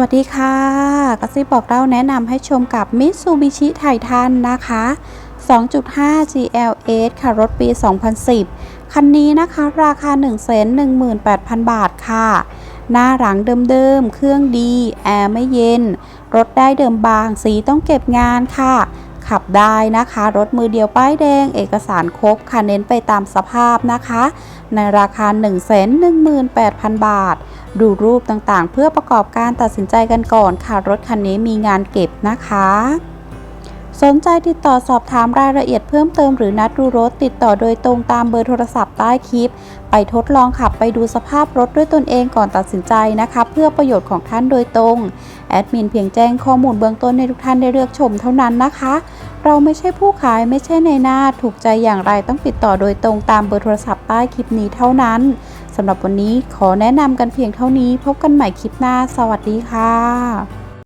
วัสดีค่ะกระซิบบอกเล่าแนะนำให้ชมกับ Mitsubishi Titan นะคะ 2.5 GLS ค่ะ รถปี 2010 คันนี้นะคะ ราคา 118,000 บาทค่ะ หน้าหลังเดิมๆ เครื่องดี แอร์ไม่เย็น รถได้เดิมบาง สีต้องเก็บงานค่ะ ขับได้นะคะ รถมือเดียวป้ายแดง เอกสารครบค่ะเน้นไปตามสภาพนะคะ ในราคา 118,000 บาท ดูรูปต่างๆ เพื่อประกอบการตัดสินใจกันก่อนค่ะ รถคันนี้มีงานเก็บนะคะ สนใจติดต่อสอบถามรายละเอียดเพิ่มเติมหรือนัดดูรถติดต่อโดยตรงตามเบอร์โทรศัพท์ใต้คลิป ไปทดลองขับไปดูสภาพรถด้วยตนเองก่อนตัดสินใจนะคะ เพื่อประโยชน์ของท่านโดยตรง แอดมินเพียงแจ้งข้อมูลเบื้องต้นให้ทุกท่านได้เลือกชมเท่านั้นนะคะ เราไม่ใช่ผู้ขายไม่ใช่ในหน้าถูกใจอย่างไรต้องติดต่อโดยตรงตามเบอร์โทรศัพท์ใต้คลิปนี้เท่านั้นสำหรับวันนี้ขอแนะนำกันเพียงเท่านี้ พบกันใหม่คลิปหน้า สวัสดีค่ะ